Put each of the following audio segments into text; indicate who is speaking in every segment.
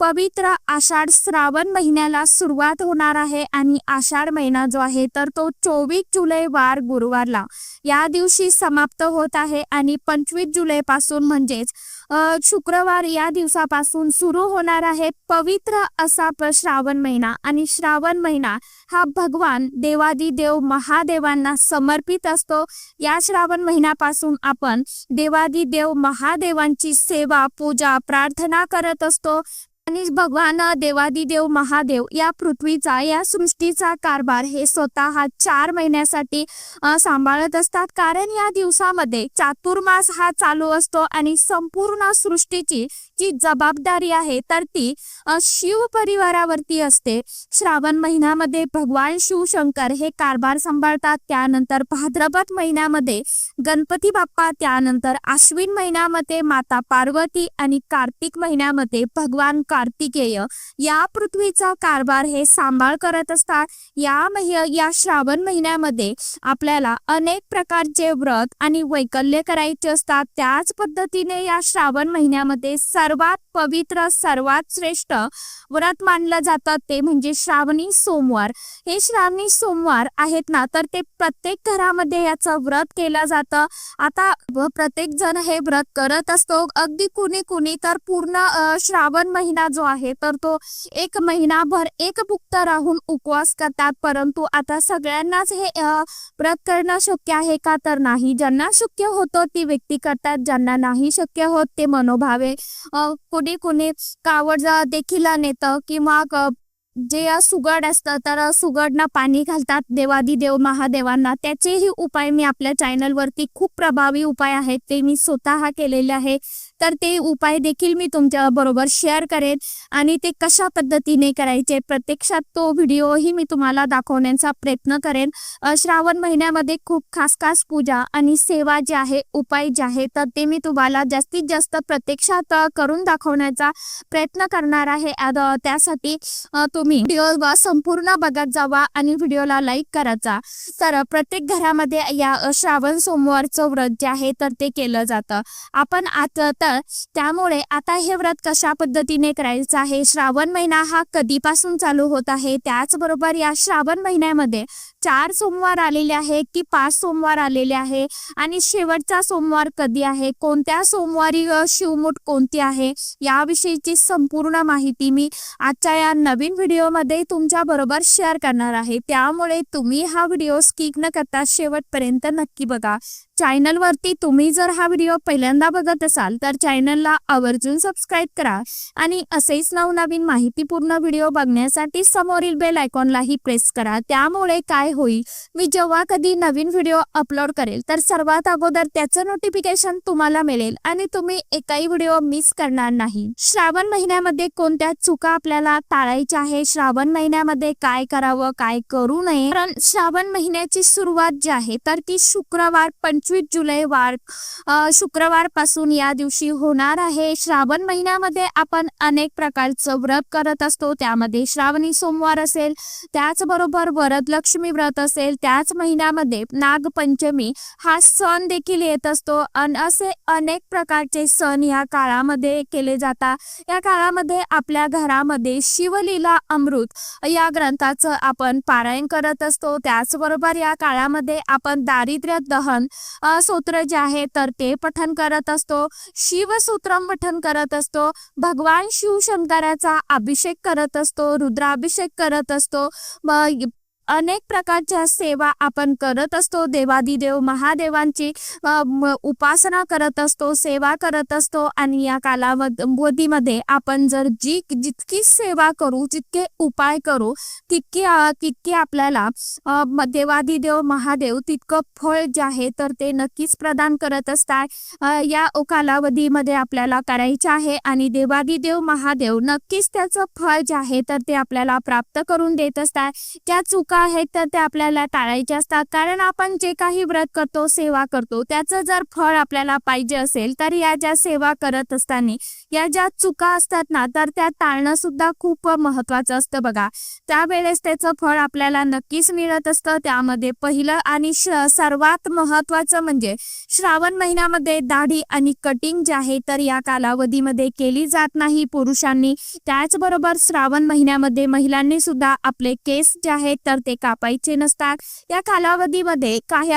Speaker 1: पवित्र आषाढ श्रावण महिन्याला सुरुवात होणार आहे आणि आषाढ महिना जो आहे तर तो चोवीस जुलै वार गुरुवारला या दिवशी समाप्त होत आहे आणि पंचवीस जुलै पासून म्हणजेच शुक्रवार या दिवसापासून सुरू होणार आहे पवित्र असा श्रावण महिना. आणि श्रावण महिना हा भगवान देवादी देव महादेवांना समर्पित असतो. या श्रावण महिन्यापासून आपण देवादी देव महादेवांची सेवा पूजा प्रार्थना करत असतो. भगवान देवादी देव महादेव या पृथ्वीचा या सृष्टीचा कारभार हे स्वतः चार महिन्यासाठी सांभाळत असतात. कारण या दिवसामध्ये चातुर्मास हा चालू असतो आणि संपूर्ण सृष्टीची जी जबाबदारी आहे तर ती शिव परिवारावरती असते. श्रावण महिन्यामध्ये भगवान शिवशंकर हे कारभार सांभाळतात. त्यानंतर भाद्रपद महिन्यामध्ये गणपती बाप्पा त्यानंतर आश्विन महिन्यामध्ये माता पार्वती आणि कार्तिक महिन्यामध्ये भगवान का कार्तिकेय या पृथ्वीचा कारभार हे सांभाळ करत असतात. या महि या श्रावण महिन्यामध्ये आपल्याला अनेक प्रकारचे व्रत आणि वैकल्य करायचे असतात. त्याच पद्धतीने या श्रावण महिन्यामध्ये सर्वात पवित्र सर्वात श्रेष्ठ व्रत मानलं जातं. ते म्हणजे श्रावणी सोमवार. हे श्रावणी सोमवार आहेत ना तर ते प्रत्येक घरामध्ये याचं व्रत केलं जातं. आता प्रत्येक जण हे व्रत करत असतो. अगदी कुणी कुणी तर पूर्ण श्रावण महिना जो आहे तर तो एक महिनाभर एक भुक्त राहून उपवास करतात. परंतु आता सगळ्यांनाच हे व्रत करणं शक्य आहे का तर नाही. ज्यांना शक्य होतं ती व्यक्ती करतात. ज्यांना नाही शक्य होत ते मनोभावे कोणी कुणी कावड देखील नेतं किंवा जे सुगड असतं तर सुगडना पाणी घालतात देवादी देव महादेवांना. त्याचेही उपाय मी आपल्या चॅनलवरती खूप प्रभावी उपाय आहेत ते मी स्वतः केलेले आहे. तर ते उपाय देखील मी तुमच्या बरोबर शेअर करेन आणि ते कशा पद्धतीने करायचे प्रत्यक्षात तो व्हिडिओही मी तुम्हाला दाखवण्याचा प्रयत्न करेन. श्रावण महिन्यामध्ये खूप खास खास पूजा आणि सेवा जे आहे उपाय जे आहे तर ते मी तुम्हाला जास्तीत जास्त प्रत्यक्षात करून दाखवण्याचा प्रयत्न करणार आहे. त्यासाठी तुम्ही तुम्ही व्हिडिओ संपूर्ण बघत जावा आणि व्हिडिओला लाईक करायचा तर प्रत्येक घरामध्ये या श्रावण सोमवारचं व्रत जे आहे तर ते केलं जातं. आपण आता तर त्यामुळे आता हे व्रत कशा पद्धतीने करायचं आहे? श्रावण महिना हा कधीपासून चालू होत आहे? त्याचबरोबर या श्रावण महिन्यामध्ये चार सोमवार आलेले आहे की पाच सोमवार आलेले आहे आणि शेवटचा सोमवार कधी आहे? कोणत्या सोमवारी शिवमूठ कोणती आहे? याविषयीची संपूर्ण माहिती मी आजच्या या नवीन व्हिडिओमध्ये तुमच्या बरोबर शेअर करणार आहे. त्यामुळे तुम्ही हा व्हिडिओ स्किप न करता शेवटपर्यंत नक्की बघा. चॅनलवरती तुम्ही जर हा व्हिडिओ पहिल्यांदा बघत असाल तर चॅनलला आवर्जून सबस्क्राईब करा आणि असेच नवनवीन माहितीपूर्ण व्हिडिओ बघण्यासाठी समोरील बेल आयकॉनलाही प्रेस करा. त्यामुळे काय होईल मी जेव्हा कधी नवीन व्हिडिओ अपलोड करेल तर सर्वात अगोदर त्याचं नोटिफिकेशन तुम्हाला मिळेल आणि तुम्ही एकही व्हिडिओ मिस करणार नाही. श्रावण महिन्यामध्ये कोणत्या चुका आपल्याला टाळायच्या आहे श्रावण महिन्यामध्ये काय करावं? काय करू नये? कारण श्रावण महिन्याची सुरुवात जी आहे तर ती शुक्रवार पंचवीस जुलै वार शुक्रवारपासून या दिवशी होणार आहे. श्रावण महिन्यामध्ये आपण अनेक प्रकारचं व्रत करत असतो. त्यामध्ये श्रावणी सोमवार असेल त्याचबरोबर वरदलक्ष्मी व्रत असेल त्याच महिन्यामध्ये नागपंचमी हा सण देखील येत असतो. अन असे अनेक प्रकारचे सण या काळामध्ये केले जातात. या काळामध्ये आपल्या घरामध्ये शिवलीला अमृत या ग्रंथाचं आपण पारायण करत असतो. त्याचबरोबर या काळामध्ये आपण दारिद्र्य दहन सूत्र जे आहे तर ते पठन करत असतो. शिवसूत्रम पठन करत असतो. भगवान शिवशंकराचा अभिषेक करत असतो रुद्राभिषेक करत असतो. अनेक प्रकारच्या सेवा आपण करत असतो. देवादिदेव महादेवांची उपासना करत असतो सेवा करत असतो. आणि या कालावधीमध्ये आपण जर जी जितकी सेवा करू जितके उपाय करू तितके अ, तितके आपल्याला म- देवादिदेव महादेव तितकं फळ जे आहे तर ते नक्कीच प्रदान करत असतात. या कालावधीमध्ये आपल्याला करायचे आहे आणि देवादिदेव महादेव नक्कीच त्याचं फळ जे आहे तर ते आपल्याला प्राप्त करून देत असतात. त्या चुका आहेत तर ते आपल्याला टाळायचे असतात. कारण आपण जे काही व्रत करतो सेवा करतो त्याचं जर फळ आपल्याला पाहिजे असेल तर या ज्या सेवा करत असताना या ज्या चुका असतात ना तर त्या टाळणं सुद्धा खूप महत्वाचं असतं बघा. त्यावेळेस त्याचं फळ आपल्याला नक्कीच मिळत असतं. त्यामध्ये पहिलं आणि सर्वात महत्वाचं म्हणजे श्रावण महिन्यामध्ये दाढी आणि कटिंग जे आहे तर या कालावधीमध्ये केली जात नाही पुरुषांनी. त्याचबरोबर श्रावण महिन्यामध्ये महिलांनी सुद्धा आपले केस जे आहेत तर ते कापायचे नसतात. या कालावधीमध्ये काही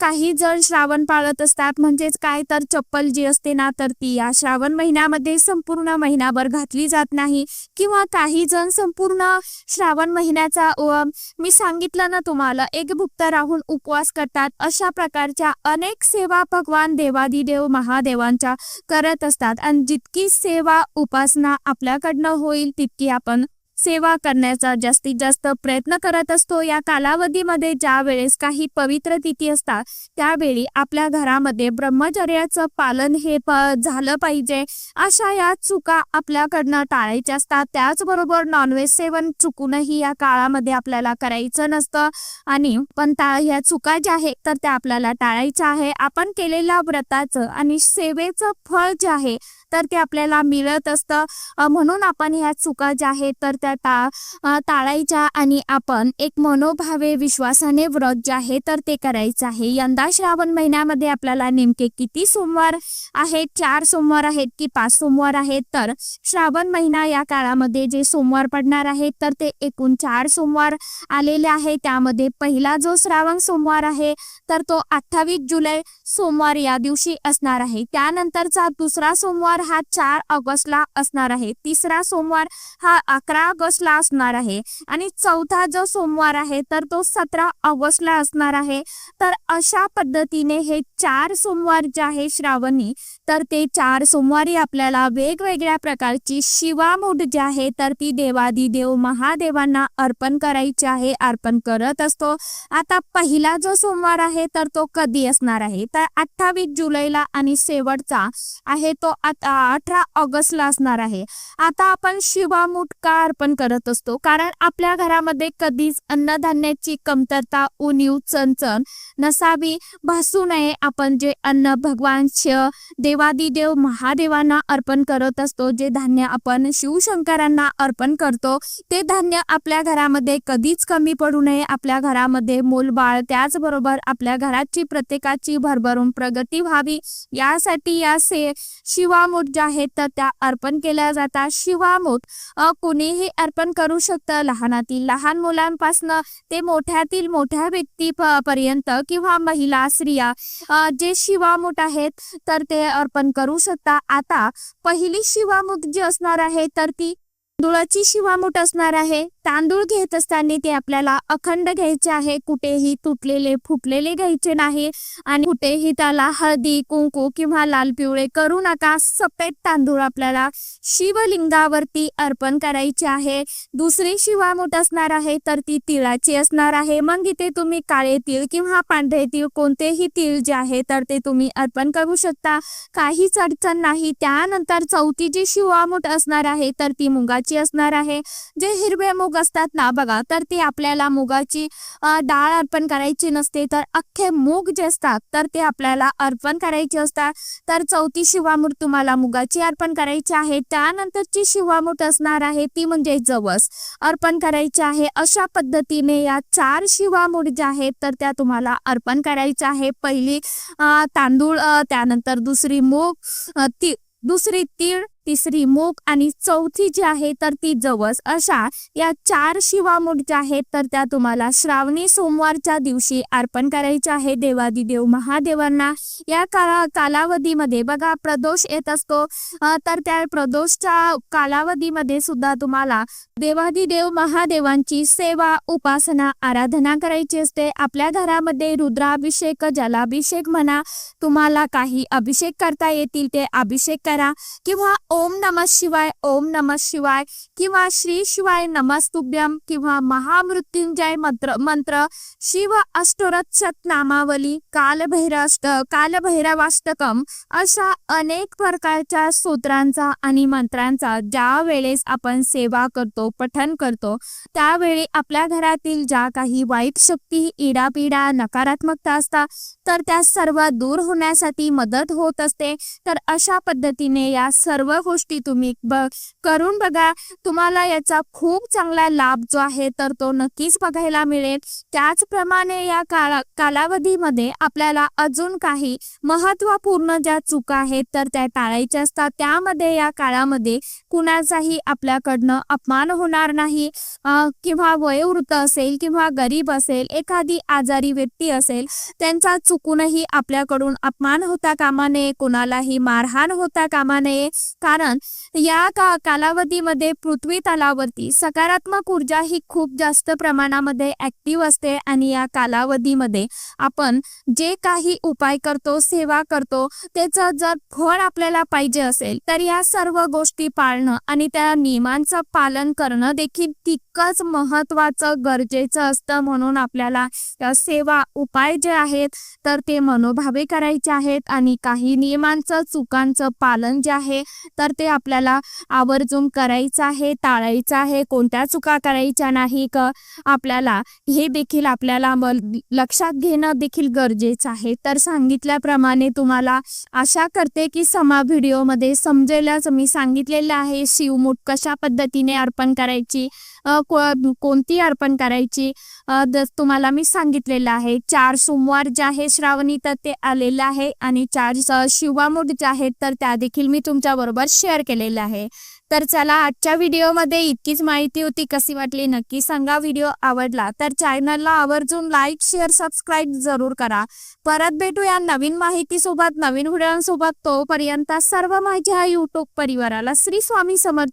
Speaker 1: काही जण श्रावण पाळत असतात. म्हणजेच काय तर चप्पल जी असते ना तर ती या श्रावण महिन्यामध्ये संपूर्ण महिनाभर घातली जात नाही. किंवा काही जण संपूर्ण श्रावण महिन्याचा मी सांगितलं ना तुम्हाला एक भुक्त राहून उपवास करतात. अशा प्रकारच्या अनेक सेवा भगवान देवादिदेव महादेवांच्या करत असतात. आणि जितकी सेवा उपासना आपल्याकडनं होईल तितकी आपण सेवा करण्याचा जास्तीत जास्त प्रयत्न करत असतो. या कालावधीमध्ये ज्या वेळेस काही पवित्र तिथी असतात त्यावेळी आपल्या घरामध्ये ब्रह्मचर्याचं पालन हे प झालं पाहिजे. अशा या चुका आपल्याकडनं टाळायच्या असतात. त्याचबरोबर नॉनव्हेज सेवन चुकूनही या काळामध्ये आपल्याला करायचं नसतं. आणि पण ता ह्या चुका ज्या आहेत तर त्या आपल्याला टाळायच्या आहे. आपण केलेल्या व्रताचं आणि सेवेचं फळ जे आहे तर ते आपल्याला मिळत असतं. म्हणून आपण ह्या चुका ज्या आहेत तर त्या टा टाळायच्या आणि आपण एक मनोभावे विश्वासाने व्रत जे आहे तर ते करायचं आहे. यंदा श्रावण महिन्यामध्ये आपल्याला नेमके किती सोमवार आहेत चार सोमवार आहेत की पाच सोमवार आहेत? तर श्रावण महिना या काळामध्ये जे सोमवार पडणार आहेत तर ते एकूण चार सोमवार आलेले आहे. त्यामध्ये पहिला जो श्रावण सोमवार आहे तर तो अठ्ठावीस जुलै सोमवार या दिवशी असणार आहे. त्यानंतरचा दुसरा सोमवार हा चार ऑगस्टला असणार आहे. तिसरा सोमवार हा अकरा ऑगस्टला असणार आहे आणि चौथा जो सोमवार आहे तर तो सतरा ऑगस्टला असणार आहे. तर अशा पद्धतीने हे चार सोमवार जे आहे श्रावणी तर ते चार सोमवारी आपल्याला वेगवेगळ्या प्रकारची शिवामूठ जी आहे तर ती देवादी देव महादेवांना अर्पण करायची आहे अर्पण करत असतो. आता पहिला जो सोमवार आहे तर तो कधी असणार आहे? तर अठ्ठावीस जुलैला आणि शेवटचा आहे तो अठरा ऑगस्टला असणार आहे. आता आपण शिवामूठ का अर्पण करत असतो? कारण आपल्या घरामध्ये कधीच अन्नधान्याची कमतरता उणीव चणचण नसावी. भासू नये आपण जे अन्न भगवान श देवादिदेव महादेवांना अर्पण करत असतो. जे धान्य आपण शिवशंकरांना अर्पण करतो ते धान्य आपल्या घरामध्ये कधीच कमी पडू नये. आपल्या घरामध्ये मूलबाळ त्याचबरोबर आपल्या घराची प्रत्येकाची भरभरून प्रगती व्हावी. यासाठी या से शिवामूठ ज्या आहेत तर त्या अर्पण केल्या जातात. शिवामूठ कोणीही कुणीही अर्पण करू शकतं लहानातील. लहान मुलांपासनं ते मोठ्यातील मोठ्या व्यक्ती पर्यंत किंवा महिला स्त्रिया जे शिवामूठ आहेत तर ते अर्पण करू शकता. आता पहिली शिवामूठ जी असणार आहे तर ती तांदुळाची शिवामूठ असणार आहे. तांदूळ घेत असताना ते आपल्याला अखंड घ्यायचे आहे. कुठेही तुटलेले फुटलेले घ्यायचे नाही. आणि कुठेही त्याला हळदी कुंकू किंवा लाल पिवळे करू नका. सफेद तांदूळ आपल्याला शिवलिंगावरती अर्पण करायचे आहे. दुसरी शिवामूठ असणार आहे तर ती तिळाची असणार आहे. मग इथे तुम्ही काळे तीळ किंवा पांढरे तीळ कोणतेही तीळ जे आहे तर ते तुम्ही अर्पण करू शकता. काहीच अडचण नाही. त्यानंतर चौथी जी शिवामूठ असणार आहे तर ती मुगाची असणार आहे. जे हिरवे मुग असतात ना बघा तर ती आपल्याला मुगाची डाळ अर्पण करायची नसते तर अख्खे मूग जे असतात तर ते आपल्याला अर्पण करायचे असतात. तर चौथी शिवामूठ तुम्हाला मुगाची अर्पण करायची आहे. त्यानंतरची शिवामूठ असणार आहे ती म्हणजे जवस. अर्पण करायची आहे अशा पद्धतीने या चार शिवामूठ ज्या आहेत तर त्या तुम्हाला अर्पण करायच्या आहे. पहिली तांदूळ त्यानंतर दुसरी मूग ती दुसरी तीळ तिसरी मूग आणि चौथी जी आहे तर ती जवस. अशा या चार शिवामूठ ज्या आहेत तर त्या तुम्हाला श्रावणी सोमवारच्या दिवशी अर्पण करायच्या आहे. देवादिदेव महादेवांना या काळा कालावधीमध्ये बघा प्रदोष येत असतो. तर त्या प्रदोषच्या कालावधीमध्ये सुद्धा तुम्हाला देवादिदेव महादेवांची सेवा उपासना आराधना करायची असते. आपल्या घरामध्ये रुद्राभिषेक जलाभिषेक म्हणा तुम्हाला काही अभिषेक करता येतील ते अभिषेक करा. किंवा ओम नमः शिवाय ओम नमः शिवाय किंवा श्री शिवाय नमस्तुभ्यम किंवा महामृत्युंजय मंत्र मंत्र शिव अष्टोरक्षक नामावली कालभैराष्ट कालभैरवाष्टकम अशा अनेक प्रकारच्या सूत्रांचा आणि मंत्रांचा ज्या वेळेस आपण सेवा करतो पठन करतो त्यावेळी आपल्या घरातील ज्या काही वाईट शक्ती इडापिडा नकारात्मकता असतात तर त्या सर्व दूर होण्यासाठी मदत होत असते. तर अशा पद्धतीने या सर्व गोष्टी तुम्ही बघ करून बघा. तुम्हाला याचा खूप चांगला लाभ जो आहे तर तो नक्कीच बघायला मिळेल. त्याचप्रमाणे या काळा कालावधीमध्ये आपल्याला अजून काही महत्त्वपूर्ण ज्या चुका आहेत तर त्या टाळायच्या असतात. त्यामध्ये या काळामध्ये कुणाचाही आपल्याकडनं अपमान होणार नाही. किंवा वयोवृद्ध असेल किंवा गरीब असेल एखादी आजारी व्यक्ती असेल त्यांचा चुकूनही आपल्याकडून अपमान होता कामा नये कोणालाही मारहाण होता कामा नये. कारण या का कालावधीमध्ये पृथ्वी तलावरती सकारात्मक ऊर्जा ही खूप जास्त प्रमाणामध्ये ऍक्टिव्ह असते आणि या कालावधीमध्ये आपण जे काही उपाय करतो सेवा करतो त्याचं जर फळ आपल्याला पाहिजे असेल तर या सर्व गोष्टी पाळणं आणि त्या नियमांचं पालन करणं देखील तितकंच महत्वाचं गरजेचं असतं म्हणून आपल्याला सेवा उपाय जे आहेत तर ते मनोभावे करायचे आहेत आणि काही नियमांचं चुकांचं पालन जे आहे तर ते आपल्याला आवर्जून करायचं आहे टाळायचं आहे. कोणत्या चुका करायच्या नाही का आपल्याला हे देखील आपल्याला लक्षात घेणं देखील गरजेचं आहे. तर सांगितल्याप्रमाणे तुम्हाला आशा करते की समा व्हिडिओमध्ये समजेलच. मी सांगितलेलं आहे शिवमूठ कशा पद्धतीने अर्पण करायची कोणती अर्पण करायची? तुम्हाला मी सांगितलेलं आहे चार सोमवार जे आहे श्रावणी तर ते आलेलं आहे आणि चार स- शिवामूठ जे आहेत तर त्या देखील मी तुमच्या बरोबर शेअर केलेलं आहे. तर चला आजच्या व्हिडिओमध्ये इतकीच माहिती होती कशी वाटली नक्की सांगा. व्हिडिओ आवडला तर चॅनलला आवर्जून लाईक शेअर सबस्क्राईब जरूर करा. परत भेटूया नवीन माहितीसोबत नवीन व्हिडिओसोबत. तोपर्यंत सर्व माझ्या युट्यूब परिवाराला श्री स्वामी समर्थ